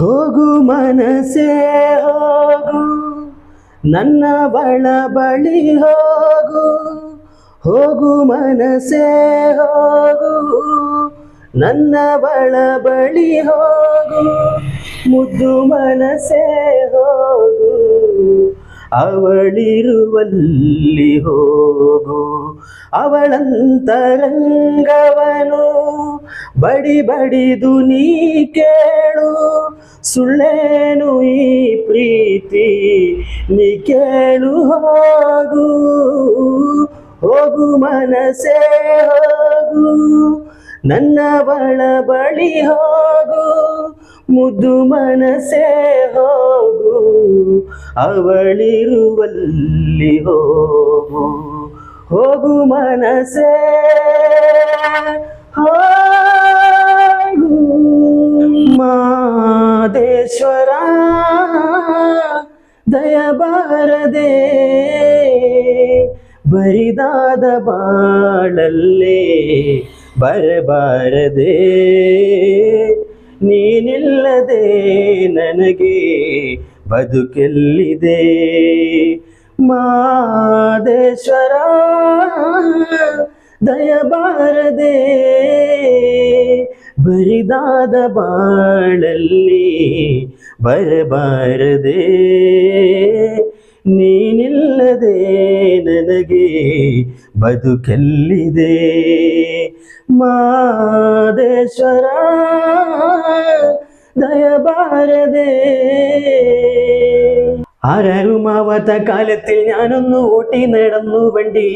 ಹೋಗು ಮನಸೇ ಹೋಗು, ನನ್ನ ಬಳ ಬಳಿ ಹೋಗು. ಹೋಗು ಮನಸೇ ಹೋಗು, ನನ್ನ ಬಳ ಬಳಿ ಹೋಗು. ಮುದ್ದು ಮನಸೇ ಹೋಗು, ಅವಳಿರುವಲ್ಲಿ ಹೋಗು. ಅವಳಂತರಂಗವನು. ಬಡಿ ಬಡಿದು ನೀ ಕೇಳು, ಸುಳ್ಳೇನು ಈ ಪ್ರೀತಿ? ನೀ ಕೇಳು, ಹೋಗು ಹೋಗು ಮನಸೇ ಹೋಗು ನನ್ನ ಬಳ ಬಳಿ ಹೋಗು, ಮುದ್ದು ಮನಸೇ ಹೋಗು, ಅವಳಿರುವಲ್ಲಿ ಹೋಗು. ಹೋಗು ಮನಸೇ ಹೋಗು ಮಾದೇಶ್ವರ ದಯಬಾರದೆ. ಬರಿದಾದ ಬಾಳಲ್ಲೇ ಬರಬಾರದೆ. ನೀನಿಲ್ಲದೆ ನನಗೆ ಬದುಕೆಲ್ಲಿದೆ? ಮಾದೇಶ್ವರ ದಯಬಾರದೆ ಬರಿದಾದ ಬಾಳಲ್ಲಿ ಬರಬಾರದೆ. ನೀನಿಲ್ಲದೆ ನನಗೆ ಬದುಕಲ್ಲಿದೆ. ಮಾದೇಶ್ವರ ದಯಬಾರದೆ ആരാരുമാവാത്ത കാലത്തിൽ ഞാനൊന്ന് ഓട്ടി നടന്നു വണ്ടി.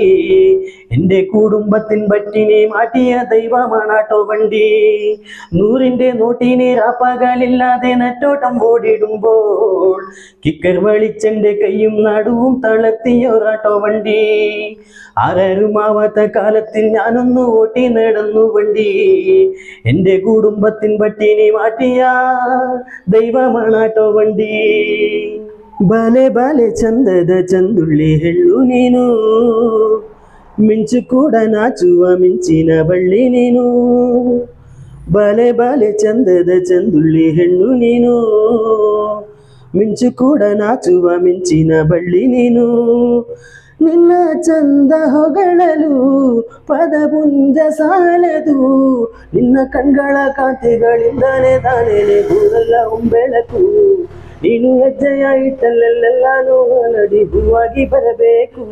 എന്റെ കുടുംബത്തിൻ പറ്റിനെ മാറ്റിയ ദൈവമാണാട്ടോ വണ്ടി. നൂറിന്റെ നോട്ടിനെ രാപ്പകലില്ലാതെ നെറ്റോട്ടം ഓടിടുമ്പോൾ കിക്കർ വലിച്ചെന്റെ കൈയും നടുവും തളർത്തിയൊരാട്ടോ വണ്ടി. ആരാകുമാവാത്ത കാലത്തിൽ ഞാനൊന്ന് ഓട്ടി നടന്നു വണ്ടി. എന്റെ കുടുംബത്തിൻ പട്ടിനെ മാറ്റിയ ദൈവമാണാട്ടോ വണ്ടി. ಬಲೆ ಬಲೆ ಚಂದದ ಚಂದುಳ್ಳಿ ಹೆಳ್ಳು ನೀನು. ಮಿಂಚು ಕೂಡ ನಾಚುವ ಮಿಂಚಿನ ಬಳ್ಳಿ ನೀನು. ಬಲೆ ಬಲೆ ಚಂದದ ಚಂದುಳ್ಳಿ ಹೆಣ್ಣು ನೀನು. ಮಿಂಚು ಕೂಡ ನಾಚುವ ಮಿಂಚಿನ ಬಳ್ಳಿ ನೀನು. ನಿನ್ನ ಚಂದ ಹೊಗಳಲು ಪದ ಮುಂದ ಸಾಲದು. ನಿನ್ನ ಕಣ್ಗಳ ಕಾಂತಿಗಳಿಂದಲೇ ತಾನೇ ಊರೆಲ್ಲ ಒಂಬೆಳಕು ನೀನು ಹೆಜ್ಜೆಯ ಇಟ್ಟಲ್ಲೆಲ್ಲೆಲ್ಲಾನು ನಡಿ ಹೂವಾಗಿ ಬರಬೇಕು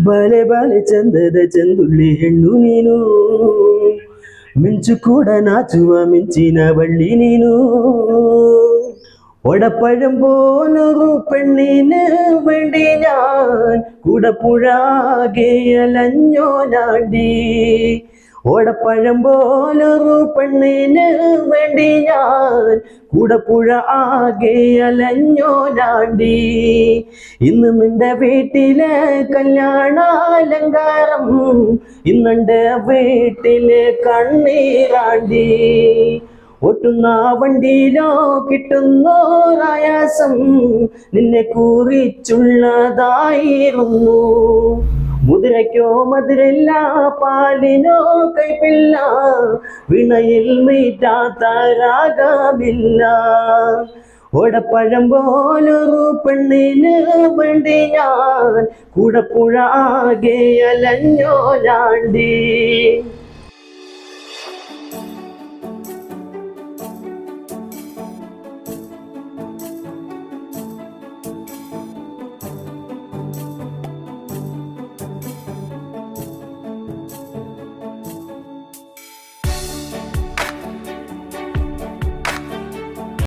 ಬಲೆ ಬಲೆ ಚಂದದ ಚಂದುಳ್ಳಿ ಹೆಣ್ಣು ನೀನು ಮಿಂಚು ಕೂಡ ನಾಚುವ ಮಿಂಚಿನ ಬಳ್ಳಿ ನೀನು ഒടപ്പഴം പോലൊരു പെണ്ണിന് വേണ്ടി ഞാൻ കുടപ്പുഴാകെ അലഞ്ഞോ ഞാണ്ടി ഓടപ്പഴം പോലൊരു പെണ്ണിന് വേണ്ടി ഞാൻ കൂടപ്പുഴ ആകെ അലഞ്ഞോ ഞാണ്ടി ഇന്ന് നിന്റെ വീട്ടിലെ കല്യാണാലങ്കാരം ഇന്നെന്റെ വീട്ടിലെ കണ്ണീരാണ്ടി. ഒട്ടുന്ന വണ്ടിയിലോ കിട്ടുന്നോരായാസം നിന്നെ കുറിച്ചുള്ളതായിരുന്നു. മുതിരയ്ക്കോ മതിരില്ല പാലിനോ കൈപ്പില്ല വിണയിൽ മീറ്റാത്ത രാഗമില്ല ഓടപ്പഴം പോലൊരു പെണ്ണിന് വേണ്ടി ഞാൻ കൂടപ്പുഴ ആകെ അലഞ്ഞോ ഞാണ്ടി